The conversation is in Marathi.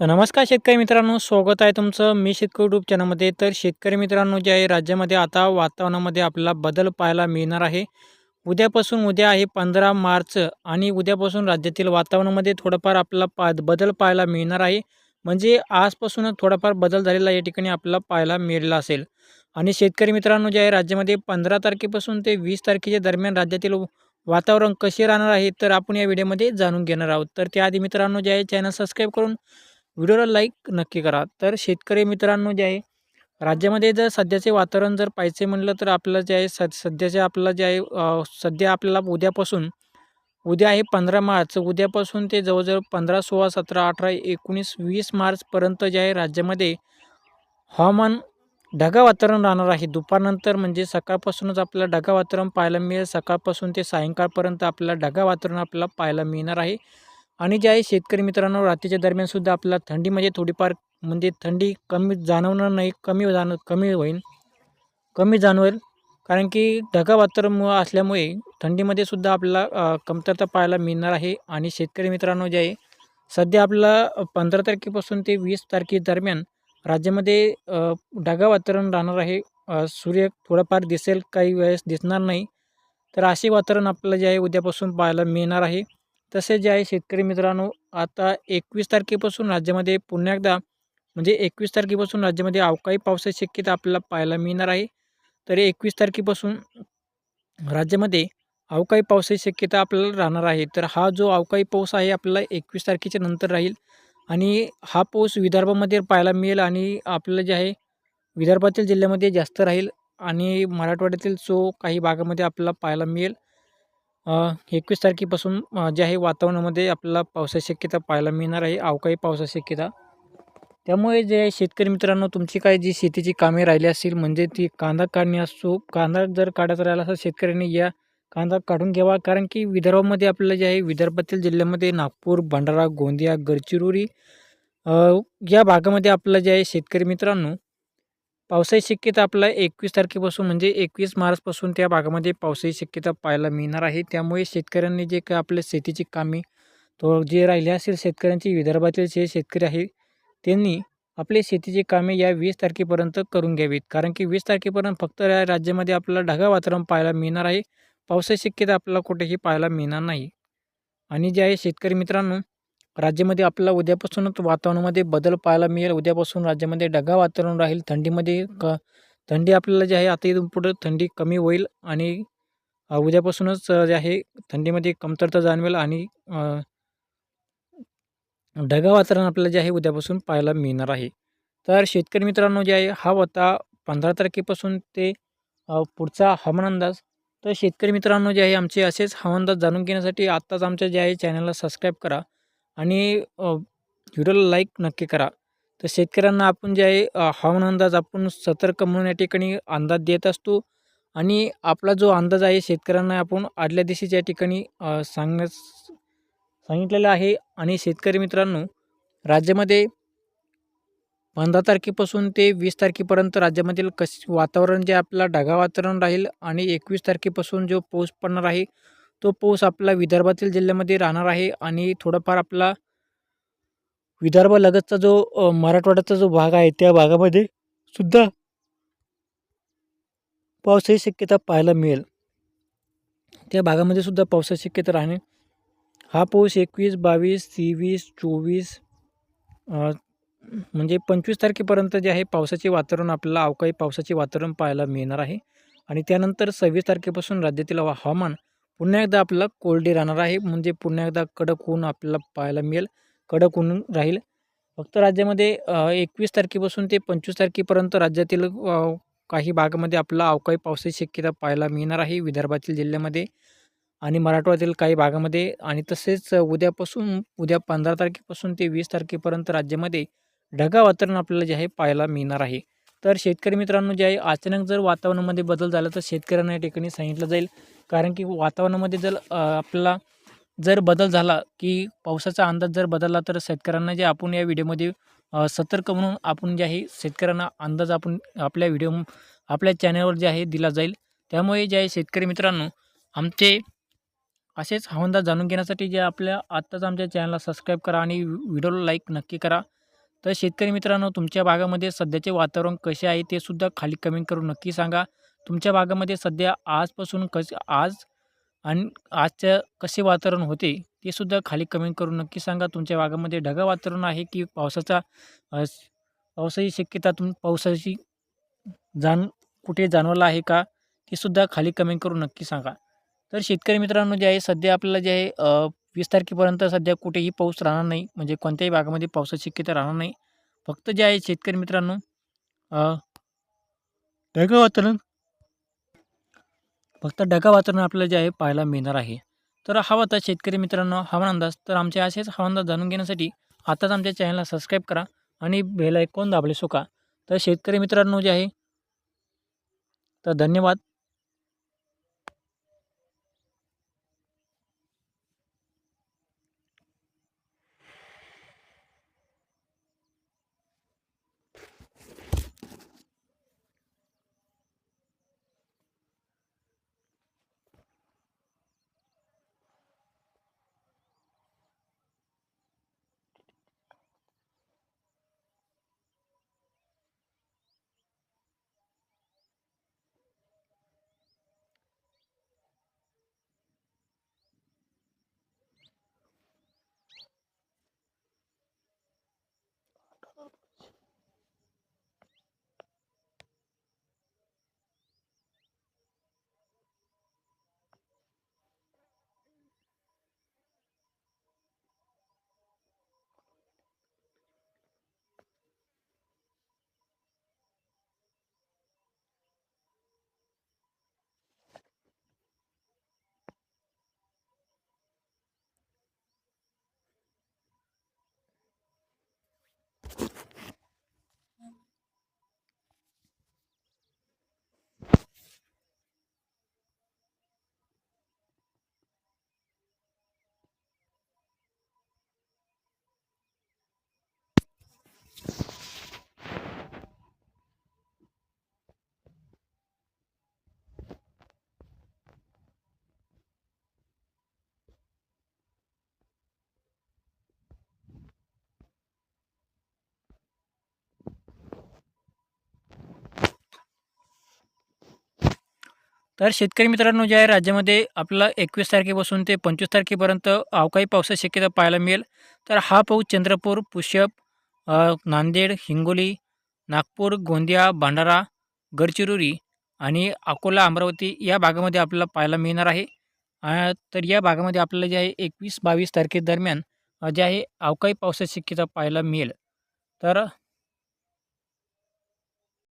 तर नमस्कार शेतकरी मित्रांनो स्वागत आहे तुमचं मी शेतकरी यूट्यूब चॅनलमध्ये. तर शेतकरी मित्रांनो जे आहे राज्यामध्ये आता वातावरणामध्ये आपल्याला बदल पाहायला मिळणार आहे. उद्यापासून उद्या आहे पंधरा मार्च आणि उद्यापासून राज्यातील वातावरणामध्ये थोडंफार आपल्याला पा बदल पाहायला मिळणार आहे. म्हणजे आजपासूनच थोडाफार बदल झालेला या ठिकाणी आपल्याला पाहायला मिळाला असेल. आणि शेतकरी मित्रांनो जे आहे राज्यामध्ये पंधरा तारखेपासून ते वीस तारखेच्या दरम्यान राज्यातील वातावरण कसे राहणार आहे तर आपण या व्हिडिओमध्ये जाणून घेणार आहोत. तर त्याआधी मित्रांनो जे आहे चॅनल सबस्क्राईब करून व्हिडिओला लाईक नक्की करा. तर शेतकरी मित्रांनो जे आहे राज्यामध्ये जर सध्याचे वातावरण जर पाहायचे म्हणलं तर आपलं जे आहे स सध्याचे आपलं जे आहे सध्या आपल्याला उद्यापासून उद्या आहे पंधरा मार्च. उद्यापासून ते जवळजवळ पंधरा सोळा सतरा अठरा एकोणीस वीस मार्चपर्यंत जे आहे राज्यामध्ये हवामान ढगा वातावरण राहणार आहे. दुपारनंतर म्हणजे सकाळपासूनच आपल्याला ढगा वातावरण पाहायला मिळेल. सकाळपासून ते सायंकाळपर्यंत आपल्याला ढगा वातावरण आपल्याला पाहायला मिळणार आहे. आणि जे आहे शेतकरी मित्रांनो रात्रीच्या दरम्यानसुद्धा आपल्याला थंडी म्हणजे थोडीफार म्हणजे थंडी कमी जाणवणार नाही कमी जाण कमी होईल. कमी जाणवेल. कारण की ढगा वातावरण असल्यामुळे थंडीमध्ये सुद्धा आपल्याला कमतरता पाहायला मिळणार आहे. आणि शेतकरी मित्रांनो जे आहे सध्या आपल्याला पंधरा तारखेपासून ते वीस तारखे दरम्यान राज्यामध्ये ढगा ढगाळ वातावरण राहणार आहे. सूर्य थोडाफार दिसेल काही वेळेस दिसणार नाही. तर असे वातावरण आपल्याला जे आहे उद्यापासून पाहायला मिळणार आहे. तसे जे आहे शेतकरी मित्रांनो आता एकवीस तारखेपासून राज्यामध्ये पुन्हा एकदा म्हणजे एकवीस तारखेपासून राज्यामध्ये अवकाळी पावसाची शक्यता आपल्याला पाहायला मिळणार आहे. तरी एकवीस तारखेपासून राज्यामध्ये अवकाळी पावसाची शक्यता आपल्याला राहणार आहे. तर हा जो अवकाळी पाऊस आहे आपल्याला एकवीस तारखेच्या नंतर राहील. आणि हा पाऊस विदर्भामध्ये पाहायला मिळेल आणि आपल्याला जे आहे विदर्भातील जिल्ह्यामध्ये जास्त राहील. आणि मराठवाड्यातील जो काही भागामध्ये आपल्याला पाहायला मिळेल. एकवीस तारखेपासून जे आहे वातावरणामध्ये आपल्याला पावसाची शक्यता पाहायला मिळणार आहे. अवकाळी पावसाची शक्यता. त्यामुळे जे आहे शेतकरी मित्रांनो तुमची काय जी शेतीची कामे राहिली असतील म्हणजे ती कांदा काढणे असो कांदा जर काढायचा राहिला असं शेतकऱ्यांनी या कांदा काढून घ्यावा. कारण की विदर्भामध्ये आपल्याला जे आहे विदर्भातील जिल्ह्यामध्ये नागपूर भंडारा गोंदिया गडचिरोली या भागामध्ये आपलं जे आहे शेतकरी मित्रांनो पावसाची शक्यता आपला एकवीस तारखेपासून म्हणजे एकवीस मार्चपासून त्या भागामध्ये पावसाची शक्यता पाहायला मिळणार आहे. त्यामुळे शेतकऱ्यांनी जे का आपल्या शेतीची कामे तो जे राहिले असेल शेतकऱ्यांची विदर्भातील जे शेतकरी आहे त्यांनी आपले शेतीची कामे या वीस तारखेपर्यंत करून घ्यावीत. कारण की वीस तारखेपर्यंत फक्त या राज्यामध्ये आपल्याला ढगाळ वातावरण पाहायला मिळणार आहे. पावसाची शक्यता आपल्याला कुठेही पाहायला मिळणार नाही. आणि जे आहे शेतकरी मित्रांनो राज्यामध्ये आपल्याला उद्यापासूनच वातावरणामध्ये बदल पाहायला मिळेल. उद्यापासून राज्यामध्ये ढगाळ वातावरण राहील. थंडीमध्ये क थंडी आपल्याला जे आहे आता इथून पुढं थंडी कमी होईल आणि उद्यापासूनच जे आहे थंडीमध्ये कमतरता जाणवेल आणि ढगा ढगाळ वातावरण आपल्याला जे आहे उद्यापासून पाहायला मिळणार आहे. तर शेतकरी मित्रांनो जे आहे हा होता पंधरा तारखेपासून ते पुढचा हवामान अंदाज. तर शेतकरी मित्रांनो जे आहे आमचे असेच हवामान अंदाज जाणून घेण्यासाठी आत्ताच आमच्या जे आहे चॅनलला सबस्क्राईब करा. आणि व्हिडिओला लाईक नक्की करा. तर शेतकऱ्यांना आपण जे आहे हवामान अंदाज आपण सतर्क म्हणून या ठिकाणी अंदाज देत असतो. आणि आपला जो अंदाज आहे शेतकऱ्यांना आपण आदल्या दिवशीच या ठिकाणी सांगण्यास सांगितलेलं आहे. आणि शेतकरी मित्रांनो राज्यामध्ये पंधरा तारखेपासून ते वीस तारखेपर्यंत राज्यामधील कश वातावरण जे आपला ढगाळ वातावरण राहील आणि एकवीस तारखेपासून जो पाऊस पडणार आहे तो पाऊस आपला विदर्भातील जिल्ह्यामध्ये राहणार आहे आणि थोडाफार आपला विदर्भालगतचा जो मराठवाड्याचा जो भाग आहे त्या भागामध्ये सुद्धा पावसाची शक्यता पाहायला मिळेल. त्या भागामध्ये सुद्धा पावसाची शक्यता राहणे. हा पाऊस एकवीस बावीस तेवीस चोवीस म्हणजे पंचवीस तारखेपर्यंत जे आहे पावसाचे वातावरण आपल्याला अवकाळी पावसाचे वातावरण पाहायला मिळणार आहे. आणि त्यानंतर सव्वीस तारखेपासून राज्यातील हवामान पुन्हा एकदा आपल्याला कोरडे राहणार आहे. म्हणजे पुन्हा एकदा कडक ऊन आपल्याला पाहायला मिळेल. कडक ऊन राहील. फक्त राज्यामध्ये एकवीस तारखेपासून ते पंचवीस तारखेपर्यंत राज्यातील काही भागामध्ये आपला अवकाळी पावसाची शक्यता पाहायला मिळणार आहे. विदर्भातील जिल्ह्यामध्ये आणि मराठवाड्यातील काही भागामध्ये आणि तसेच उद्यापासून उद्या पंधरा तारखेपासून ते वीस तारखेपर्यंत राज्यामध्ये ढगा वातावरण आपल्याला जे आहे पाहायला मिळणार आहे. तर शेतकरी मित्रांनो जे आहे अचानक जर वातावरणामध्ये बदल झाला तर शेतकऱ्यांना या ठिकाणी सांगितलं जाईल. कारण की वातावरणामध्ये जर आपला आपल्याला जर बदल झाला की पावसाचा अंदाज जर बदलला तर शेतकऱ्यांना जे आपण या व्हिडिओमध्ये सतर्क म्हणून आपण जे आहे शेतकऱ्यांना अंदाज आपण आपल्या व्हिडिओ आपल्या चॅनलवर जे आहे दिला जाईल. त्यामुळे जे आहे शेतकरी मित्रांनो आमचे असेच हवामान जाणून घेण्यासाठी जे आपल्या आत्ताच आमच्या चॅनलला सबस्क्राईब करा आणि व्हिडिओला लाईक नक्की करा. तर शेतकरी मित्रांनो तुमच्या भागामध्ये सध्याचे वातावरण कसे आहे ते सुद्धा खाली कमेंट करून नक्की सांगा. तुमच्या भागामध्ये सध्या आजपासून कस आज आणि आजच्या कसे वातावरण होते ते सुद्धा खाली कमेंट करून नक्की सांगा. तुमच्या भागामध्ये ढगाळ वातावरण आहे की पावसाचा पावसाची शक्यता तुम पावसाची जाण कुठे जाणवला आहे का ते सुद्धा खाली कमेंट करून नक्की सांगा. तर शेतकरी मित्रांनो जे आहे सध्या आपल्याला जे आहे वीस तारखेपर्यंत सध्या कुठेही पाऊस राहणार नाही. म्हणजे कोणत्याही भागामध्ये पावसाची शक्यता राहणार नाही. फक्त जे आहे शेतकरी मित्रांनो ढगा वातावरण. फक्त ढगा वातावरण आपल्याला जे आहे पाहायला मिळणार आहे. तर हा होता शेतकरी मित्रांनो हवामान अंदाज. तर आमचे असेच हवामान अंदाज जाणून घेण्यासाठी आताच आमच्या चॅनलला सबस्क्राईब करा आणि बेल ऐकून दाबले सुका तर शेतकरी मित्रांनो जे आहे तर धन्यवाद. तर शेतकरी मित्रांनो जे आहे राज्यामध्ये आपल्याला एकवीस तारखेपासून ते पंचवीस तारखेपर्यंत अवकाळी पावसाची शक्यता पाहायला मिळेल तर हा पाऊस चंद्रपूर पुष्यप नांदेड हिंगोली नागपूर गोंदिया भंडारा गडचिरोली आणि अकोला अमरावती या भागामध्ये आपल्याला पाहायला मिळणार आहे. तर या भागामध्ये आपल्याला जे आहे एकवीस बावीस तारखेदरम्यान जे आहे अवकाळी पावसाची शक्यता पाहायला मिळेल. तर